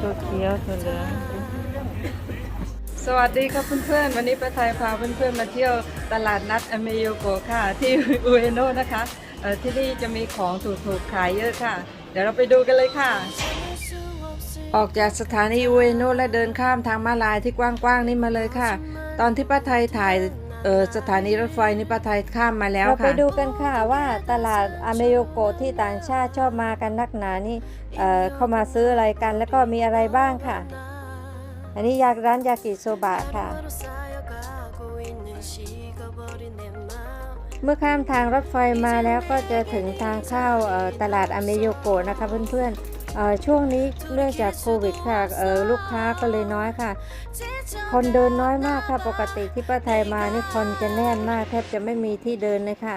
ตัวเขียวตัวเหลืองสวัสดีครับเพื่อนๆ วันนี้ป้าไทยพาเพื่อนๆมาเที่ยวตลาดนัดอเมโยโกะค่ะ ที่อุเอโนะนะคะที่นี่จะมีของถูกๆขายเยอะค่ะ เดี๋ยวเราไปดูกันเลยค่ะ ออกจากสถานีอุเอโนะและเดินข้ามทางม้าลายที่กว้างๆนี่มาเลยค่ะ ตอนที่ป้าไทยถ่าย เอ่อสถานีรถไฟนี่ป้าไทยข้ามมาแล้วเราค่ะ ไปดูกันค่ะว่าตลาดอเมโยโกะที่ต่างชาติชอบมากันนักหนานี่เอ่อเข้ามาซื้ออะไรกันแล้วก็มีอะไรบ้างค่ะ อันนี้ยาร้านยากิโซบะค่ะ เมื่อข้ามทางรถไฟมาแล้วก็จะถึงทางเข้าเอ่อตลาดอเมโยโกะนะคะเพื่อนๆเอ่อ ช่วงนี้เนื่องจากโควิดค่ะลูกค้าก็เลยน้อยค่ะ คนเดินน้อยมากค่ะ ปกติที่ป้าไทยมานี่คนจะแน่นมากแทบจะไม่มีที่เดินเลยค่ะ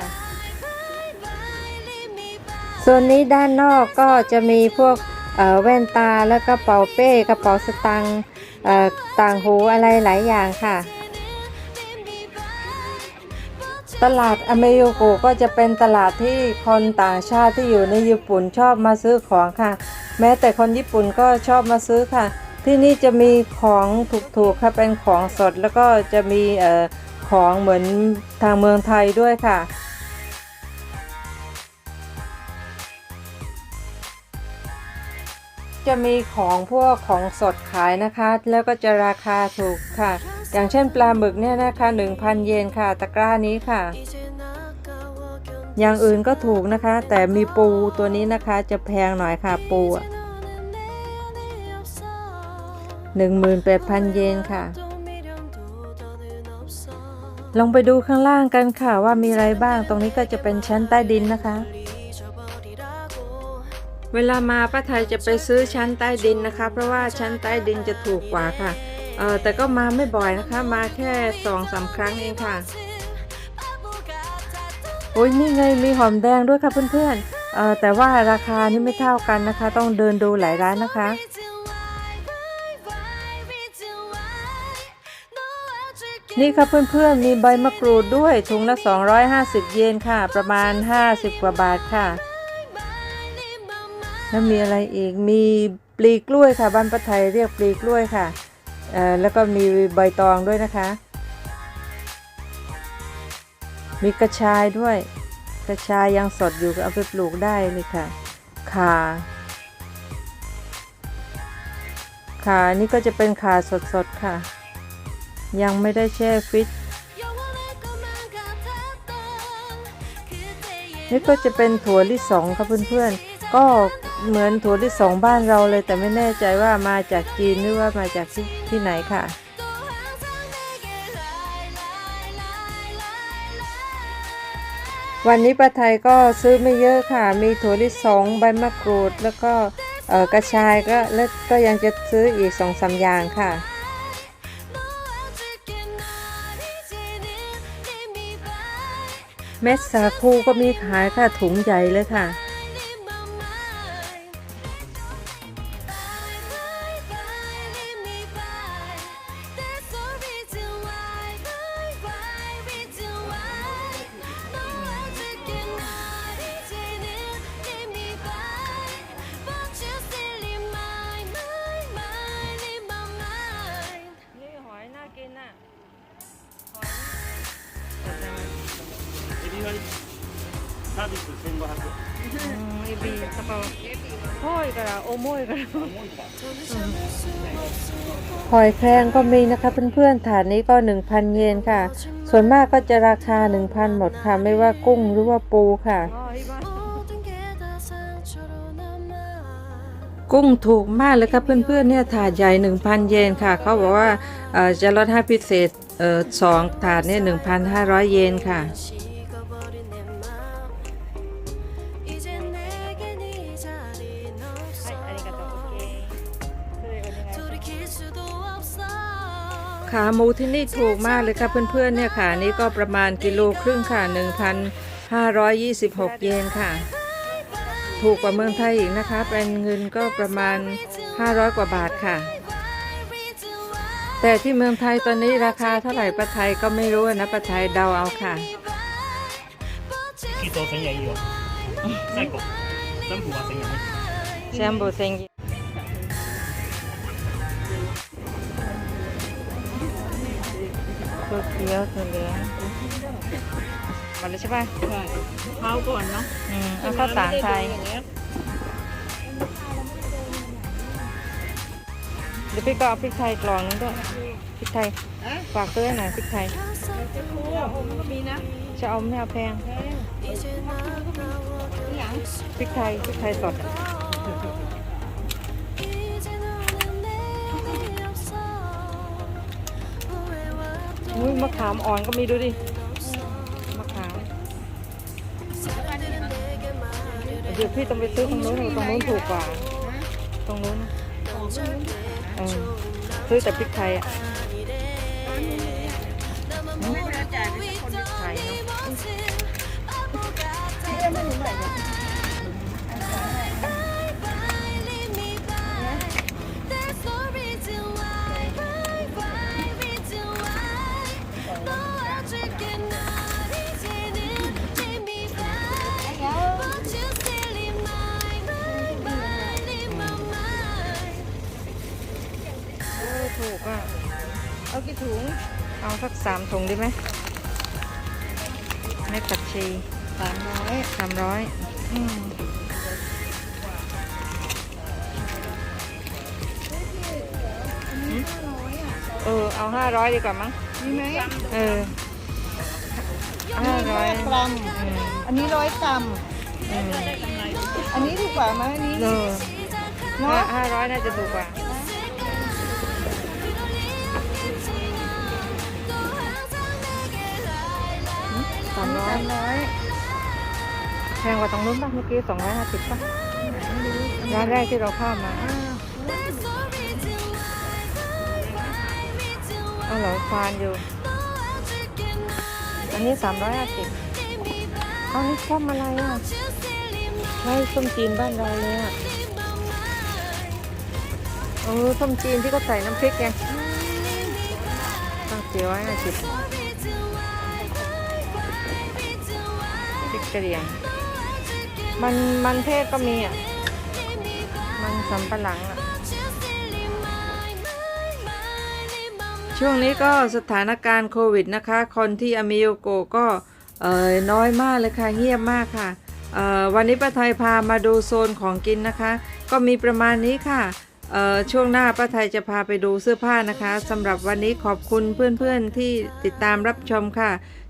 ส่วนนี้ด้านนอกก็จะมีพวกแว่นตาแล้วก็เป๋าเป้กระเป๋าสตังค์ต่างหูอะไรหลายอย่างค่ะ ตลาดอเมโยโกก็จะเป็นตลาดที่คนต่างชาติที่อยู่ในญี่ปุ่นชอบมาซื้อของค่ะ แม้แต่คนญี่ปุ่นก็ชอบมาซื้อค่ะ ที่นี่จะมีของถูกๆค่ะเป็นของสดแล้วก็จะมีของเหมือนทางเมืองไทยด้วยค่ะจะมีของพวกของสดขายนะคะ แล้วก็จะราคาถูกค่ะ อย่างเช่นปลาหมึกเนี่ยนะคะ 1,000 เยนค่ะ ตะกร้านี้ค่ะ อย่างอื่นก็ถูกนะคะ แต่มีปูตัวนี้นะคะจะแพงหน่อยค่ะปูอะ18,000เยนค่ะลองไปดูข้างล่างกันค่ะว่ามีอะไรบ้าง ตรงนี้ก็จะเป็นชั้นใต้ดินนะคะ เวลามาป้าไทยจะไปซื้อชั้นใต้ดินนะคะ เพราะว่าชั้นใต้ดินจะถูกกว่าค่ะ แต่ก็มาไม่บ่อยนะคะ มาแค่สองสามครั้งเองค่ะ อ้ยนี่ไงมีหอมแดงด้วยค่ะเพื่อนๆเออแต่ว่าราคานี่ไม่เท่ากันนะคะ ต้องเดินดูหลายร้านนะคะนี่ค่ะเพื่อนๆ มีใบมะกรูดด้วยถุงละ 250 เยนค่ะ ประมาณ 50 กว่าบาทค่ะ แล้วมีอะไรอีก มีปลีกล้วยค่ะ บ้านป้าไทยเรียกปลีกล้วยค่ะ แล้วก็มีใบตองด้วยนะคะ มีกระชายด้วย กระชายยังสดอยู่ก็เอาไปปลูกได้เลยค่ะขาขานี่ก็จะเป็นขาสดๆค่ะ ยังไม่ได้แช่ฟิตนี่ก็จะเป็นถั่วลิสงค่ะเพื่อนๆ ก็เหมือนถั่วลิสงบ้านเราเลย แต่ไม่แน่ใจว่ามาจากจีนหรือว่ามาจากที่ที่ไหนค่ะ วันนี้ป้าไทยก็ซื้อไม่เยอะค่ะ มีถั่วลิสงใบมะกรูด แล้วก็กระชายก็แล้วก็ยังจะซื้ออีกสองสามอย่างค่ะเม็ดสาคูก็มีขายค่ะถุงใหญ่เลยค่ะ サービス1500円 エビとか濃いから重いから หอยแครงก็มีนะคะเพื่อนๆถาดนี้ก็ 1,000 เยนค่ะ ส่วนมากก็จะราคา 1,000 หมดค่ะ ไม่ว่ากุ้งหรือว่าปูค่ะ กุ้งถูกมากเลยค่ะเพื่อนๆเนี่ยถาดใหญ่ 1,000 เยนค่ะ เขาบอกว่าเอ่อจะลดให้พิเศษเอ่อสองถาดเนี่ย1,500 เยนค่ะ ขาหมูที่นี่ถูกมากเลยค่ะเพื่อนๆเนี่ยค่ะนี่ก็ประมาณกิโลครึ่งค่ะ 1,526 เยนค่ะ ถูกกว่าเมืองไทยอีกนะคะ เป็นเงินก็ประมาณ 500 กว่าบาทค่ะ แต่ที่เมืองไทยตอนนี้ราคาเท่าไหร่ปลาไทยก็ไม่รู้นะปลาไทยเดาเอาค่ะที่โตสัญญาอยู่ไส้กบแซมบูสัญญาแซมบูสัญญา วเขียวตัวเหลืองหมดแล้วใช่ป่ะใช่เท้าก่อนเนาะอืมเอาข้าวสารไทยอย่างเงี้ยเดี๋ยวพี่ก็เอาพริกไทยกล่องนึงด้วยพริกไทยฝากซื้อให้หน่อยพริกไทยก็มีนะจะเอาไม่เอาแพงพริกไทยพริกไทยสด อุ้ยมะขามอ่อนก็มีดูดิ มะขาม เดี๋ยวพี่ต้องไปซื้อตรงนู้นตรงนู้นถูกกว่า ตรงนู้นเออซื้อแต่พริกไทยอะ อถูกอะเอากี่ถุง เอาสักสามถุงดีไหมเม็ดผักชีสามร้อยสามร้อยอืมเออ เอาห้าร้อยดีกว่ามั้ง มีไหมเออห้าร้อยกรัมอืมอันนี้ร้อยกรัมอืมอันนี้ถูกกว่าไหมอันนี้เออเนาะห้าห้าร้อยน่าจะถูกกว่า สามร้อยสามร้อยแพงกว่าตรงนู้นป่ะเมื่อกี้สองร้อยห้าสิบป่ะร้านแรกที่เราเข้ามาเอาเหรอฟานอยู่ อันนี้สามร้อยห้าสิบเอานี่ส้มอะไรอะใช่ส้มจีนบ้านเราเลยอะเออส้มจีนที่เขาใส่น้ำพริกไงตั้งสี่ร้อยห้าสิบ กกระเหรี่ยง มันมันเทศก็มีอะ มันสำปะหลังอะ ช่วงนี้ก็สถานการณ์โควิดนะคะ คนที่อเมโยโกะก็เอ่อน้อยมากเลยค่ะเงียบมากค่ะเอ่อวันนี้ป้าไทยพามาดูโซนของกินนะคะ ก็มีประมาณนี้ค่ะเอ่อช่วงหน้าป้าไทยจะพาไปดูเสื้อผ้านะคะสำหรับวันนี้ขอบคุณเพื่อนๆที่ติดตามรับชมค่ะ